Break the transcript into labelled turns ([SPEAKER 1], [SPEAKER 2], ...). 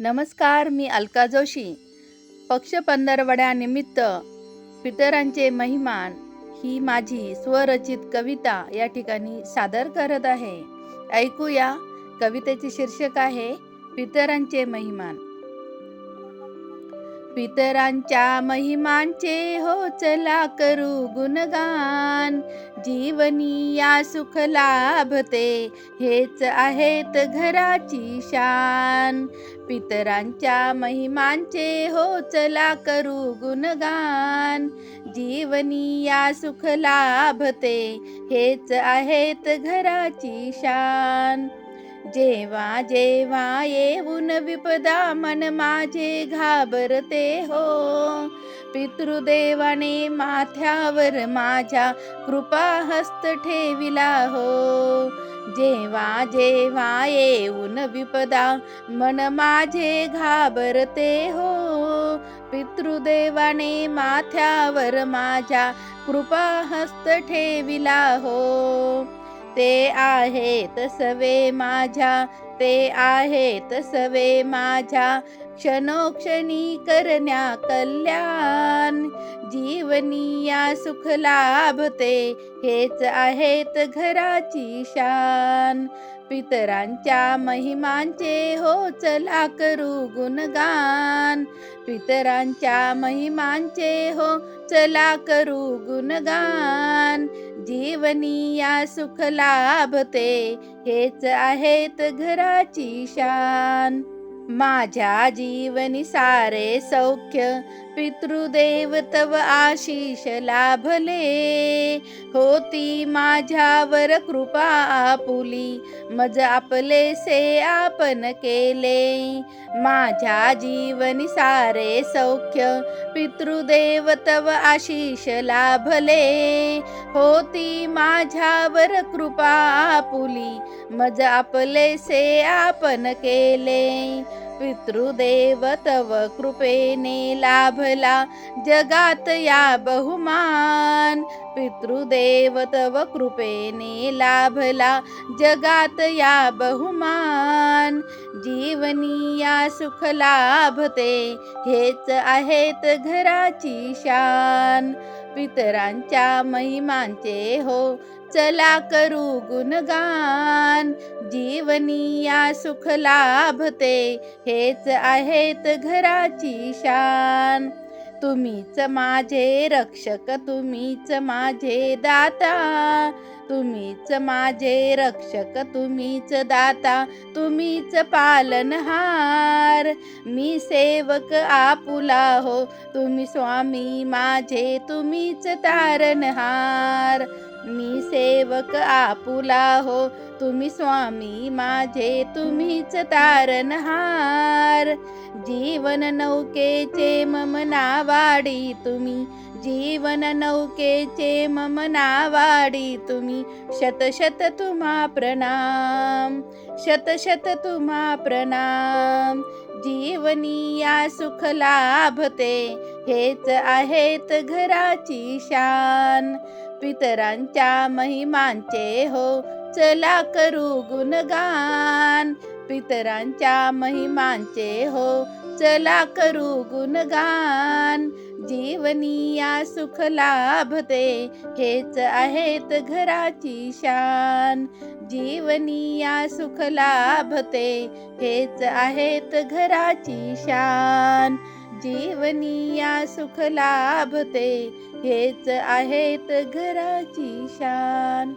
[SPEAKER 1] नमस्कार मी अलका जोशी. पक्ष पंधरवड्यानिमित्त पितरांचे महिमान ही माझी स्वरचित कविता या ठिकाणी सादर करत आहे. ऐकूया. कवितेचे शीर्षक आहे पितरांचे महिमान. पितरांच्या महिमांचे हो चला करू गुणगान. जीवनी या सुख लाभते हेच आहेत घराची शान. पितरांच्या महिमांचे हो चला करू गुणगान. जीवनी या सुख लाभते हेच आहेत घराची शान. जेव्हा जेव्हा येऊन विपदा मन माझे घाबरते हो. पितृदेवाने माथ्यावर माझ्या कृपा हस्त ठेविला हो. जेव्हा जेव्हा येऊन विपदा मन माझे घाबरते हो. पितृदेवाने माथ्यावर माझ्या कृपा हस्त ठेविला हो. ते आहेत सवे माझ्या. ते आहेत सवे माझ्या. क्षणोक्षणी करण्या कल्याण. जीवनी या सुख लाभते हेच आहेत घराची शान. पितरांच्या महिमांचे हो चला करू गुणगान. पितरांच्या महिमांचे हो चला करू गुणगान. जीवनी या सुख लाभते हेच आहेत घराची शान. माझ्या जीवनी सारे सौख्य पितृदेव तव आशिष लाभले. होती माझ्यावर कृपा आपुली मज आपले से आपण केले. माझ्या जीवनी सारे सौख्य पितृदेव तव आशिष लाभले. होती माझ्यावर कृपा आपुली मज आपले से आपण केले. पितृदेव तव कृपेने लाभला जगात या बहुमान. पितृदेव तव कृपेने लाभला जगात या बहुमान. जीवनी या सुख लाभते हेच आहेत घराची शान. पितरांच्या महिमांचे हो. चला करू गुणगान. जीवनी या सुख लाभते. हेच आहेत घराची शान. तुम्हीच माझे रक्षक तुम्हीच माझे दाता. तुम्हीच माझे रक्षक तुम्हीच दाता. तुम्हीच पालनहार. मी सेवक आपुला हो. तुम्ही स्वामी माझे तुम्हीच तारणहार. मी सेवक आपुला हो. तुम्ही स्वामी माझे तुम्हीच तारणहार. जीवन नौकेचे मम नावाडी तुम्ही. जीवन नौकेचे मम नावाडी तुम्ही. शतशत तुम्हा प्रणाम शतशत तुम्हा प्रणाम. जीवनी या सुख लाभते हेच आहेत घराची शान. पितरांच्या महिमांचे हो चला करू गुणगान. पितरांच्या महिमांचे हो चला करू गुणगान. जीवनिया सुख लाभते हेच आहेत घराची शान. जीवनिया सुख लाभते हेच आहेत घराची शान. जीवनिया सुख लाभते हेच आहेत घराची शान.